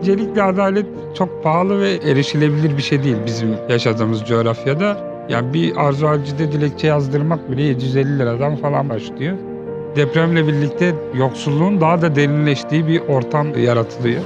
Öncelikle adalet çok pahalı ve erişilebilir bir şey değil bizim yaşadığımız coğrafyada. Yani bir arzu harcide dilekçe yazdırmak bile 750 liradan falan başlıyor. Depremle birlikte yoksulluğun daha da derinleştiği bir ortam yaratılıyor.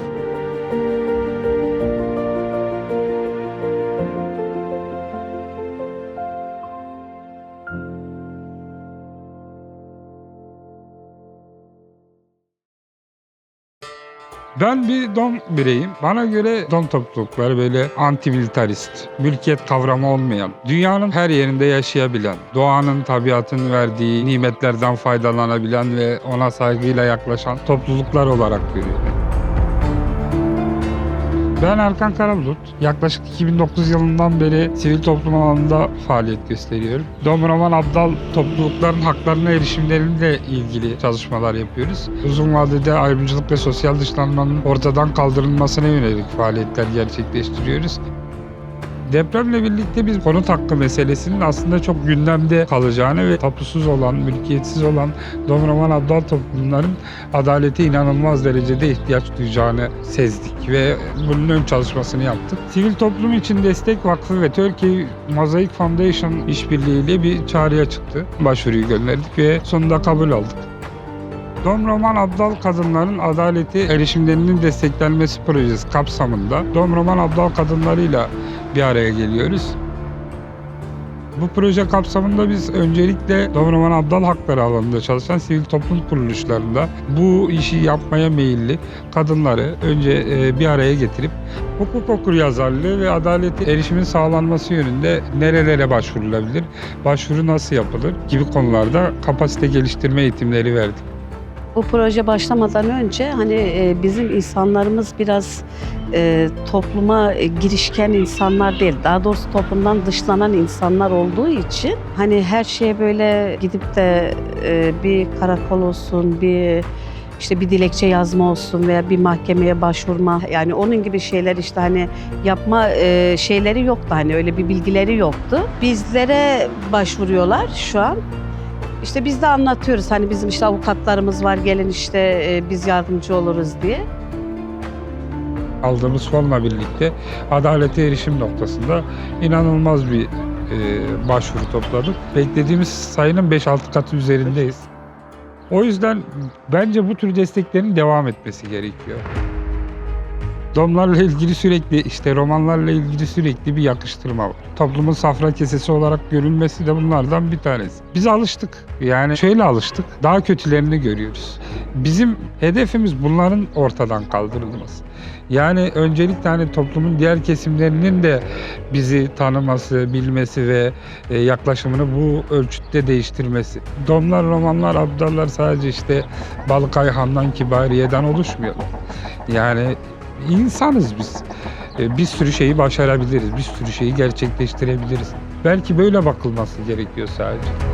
Ben bir dom bireyim. Bana göre dom toplulukları böyle anti-militarist, mülkiyet kavramı olmayan, dünyanın her yerinde yaşayabilen, doğanın, tabiatın verdiği nimetlerden faydalanabilen ve ona saygıyla yaklaşan topluluklar olarak görüyorum. Ben Erkan Karabulut. Yaklaşık 2009 yılından beri sivil toplum alanında faaliyet gösteriyorum. Domroman Abdal toplulukların haklarına erişimleriyle ilgili çalışmalar yapıyoruz. Uzun vadede ayrımcılık ve sosyal dışlanmanın ortadan kaldırılmasına yönelik faaliyetler gerçekleştiriyoruz. Depremle birlikte biz konut hakkı meselesinin aslında çok gündemde kalacağını ve tapusuz olan, mülkiyetsiz olan Domroman Abdal toplumların adalete inanılmaz derecede ihtiyaç duyacağını sezdik ve bunun ön çalışmasını yaptık. Sivil Toplum için Destek Vakfı ve Turkey Mosaic Foundation işbirliğiyle bir çağrıya çıktı. Başvuruyu gönderdik ve sonunda kabul aldık. Dom Roman Abdal Kadınların Adaleti Erişimlerinin Desteklenmesi Projesi kapsamında Dom Roman Abdal kadınlarıyla bir araya geliyoruz. Bu proje kapsamında biz öncelikle Dom Roman Abdal hakları alanında çalışan sivil toplum kuruluşlarında bu işi yapmaya meyilli kadınları önce e, bir araya getirip hukuk okuryazarlığı ve adaleti erişimin sağlanması yönünde nerelere başvurulabilir, başvuru nasıl yapılır gibi konularda kapasite geliştirme eğitimleri verdik. Bu proje başlamadan önce hani e, bizim insanlarımız biraz e, topluma e, girişken insanlar değil. Daha doğrusu toplumdan dışlanan insanlar olduğu için hani her şeye böyle gidip de e, bir karakol olsun, bir işte bir dilekçe yazma olsun veya bir mahkemeye başvurma yani onun gibi şeyler işte hani yapma e, şeyleri yoktu hani öyle bir bilgileri yoktu. Bizlere başvuruyorlar şu an. İşte biz de anlatıyoruz hani bizim işte avukatlarımız var gelin işte e, biz yardımcı oluruz diye. aldığımız fonla birlikte adalete erişim noktasında inanılmaz bir e, başvuru topladık. Beklediğimiz sayının 5-6 katı üzerindeyiz. O yüzden bence bu tür desteklerin devam etmesi gerekiyor. Domlarla ilgili sürekli işte romanlarla ilgili sürekli bir yakıştırma var. Toplumun safra kesesi olarak görülmesi de bunlardan bir tanesi. Biz alıştık. Yani şöyle alıştık. Daha kötülerini görüyoruz. Bizim hedefimiz bunların ortadan kaldırılması. Yani öncelikle hani toplumun diğer kesimlerinin de bizi tanıması, bilmesi ve e, yaklaşımını bu ölçütte değiştirmesi. Domlar, romanlar, abdallar sadece işte Balık Ayhan'dan, Kibariye'den oluşmuyor. Yani insanız biz. E, Bir sürü şeyi başarabiliriz, bir sürü şeyi gerçekleştirebiliriz. Belki böyle bakılması gerekiyor sadece.